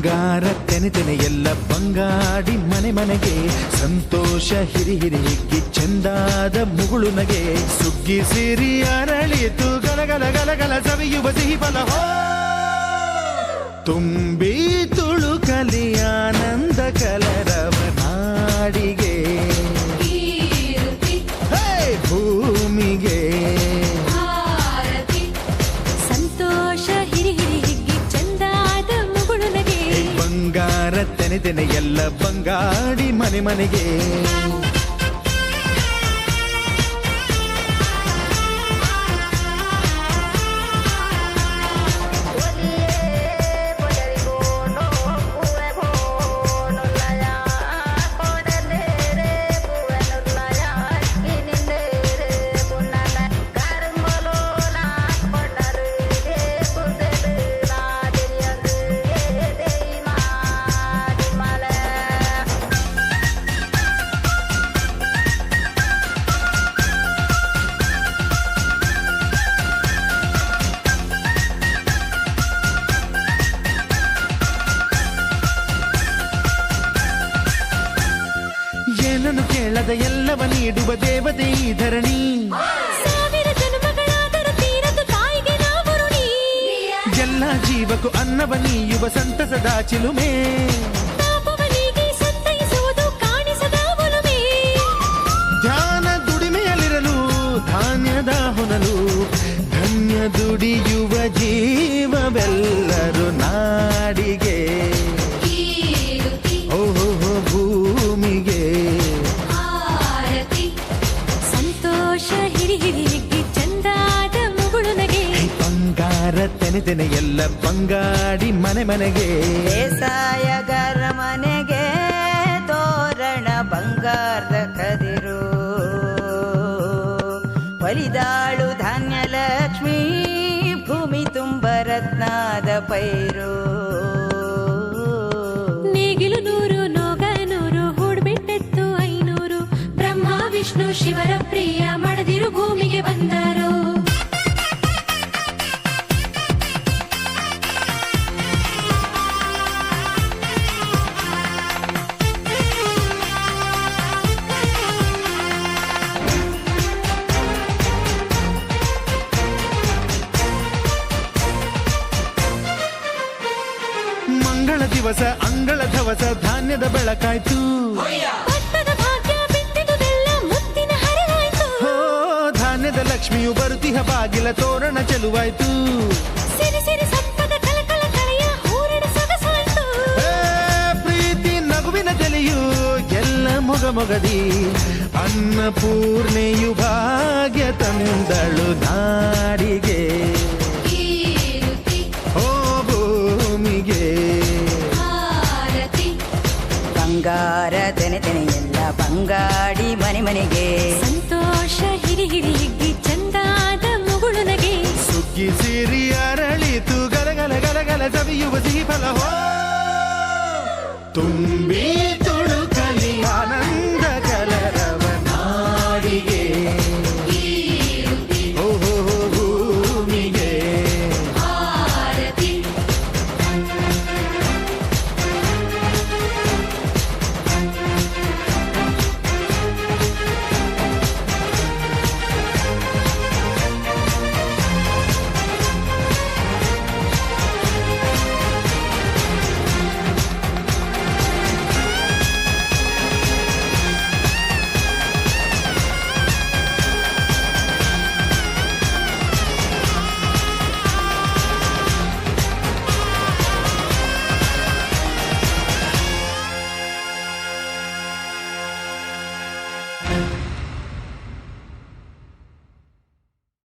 ಬಂಗಾರ ತೆನೆ ತೆನೆ ಎಲ್ಲ ಬಂಗಾಡಿ ಮನೆ ಮನೆಗೆ. ಸಂತೋಷ ಹಿರಿ ಹಿರಿ ಹಿಗ್ಗಿ ಚೆಂದಾದ ಮುಗುಳು ನಗೆ. ಸುಗ್ಗಿ ಸಿರಿ ಅರಳಿತು ಗಲಗಲ ಗಲಗಲ ಸವಿಯುವ ಸಿಹಿ ಫಲ. ತುಂಬಿ ಬಂಗಾರ ತೆನೆ ತೆನೆ ಎಲ್ಲ ಬಂಗಾಡಿ ಮನೆ ಮನೆಗೆ ಏನನ್ನು ಕೇಳದ ಎಲ್ಲವ ನೀಡುವ ದೇವತೆ ಈ ಧರಣಿ. ಎಲ್ಲ ಜೀವಕ್ಕೂ ಅನ್ನವ ನೀಯುವ ಸಂತಸದ ಚಿಲುಮೆ. ತೆನೆ ಎಲ್ಲ ಬಂಗಾಡಿ ಮನೆ ಮನೆಗೆ. ಬೇಸಾಯಗಾರ ಮನೆಗೆ ತೋರಣ ಬಂಗಾರದ ಕದಿರು. ಬಲಿದಾಳು ಧಾನ್ಯ ಲಕ್ಷ್ಮಿ ಭೂಮಿ ತುಂಬ ರತ್ನಾದ ಪೈರು. ನೇಗಿಲು ನೂರು ನೋಗ ನೂರು ಹೂಡ್ಬಿಟ್ಟೆತ್ತು ಐನೂರು. ಬ್ರಹ್ಮ ವಿಷ್ಣು ಶಿವರ ಪ್ರಿಯ ಮಡದಿರು ಭೂಮಿಗೆ ಬಂದರು. ದಿವಸ ಅಂಗಳ ಧವಸ ಧಾನ್ಯದ ಬೆಳಕಾಯ್ತು. ಹೋ ಧಾನ್ಯದ ಲಕ್ಷ್ಮಿಯು ಬರುತಿಹ ಬಾಗಿಲ ತೋರಣ ಚೆಲುವಾಯ್ತು. ಪ್ರೀತಿ ನಗುವಿನ ತಲೆಯು ಎಲ್ಲ ಮೊಗ ಮೊಗದಿ. ಅನ್ನಪೂರ್ಣೆಯು ಭಾಗ್ಯ ತಂದಳು ನಾಡಿಗೆ ಎಲ್ಲ ಬಂಗಾಡಿ ಮನೆ ಮನೆಗೆ. ಸಂತೋಷ ಹಿರಿ ಹಿರಿ ಹಿಗ್ಗಿ ಚಂದಾದ ಮುಗುಳು ನಗೆ. ಸುಗ್ಗಿ ಸಿರಿ ಅರಳಿತು ಗಲಗಲ ಗಲಗಲ ಸವಿಯುವ ಸಿಹಿ ಫಲ ಹೋ. ತುಂಬಿ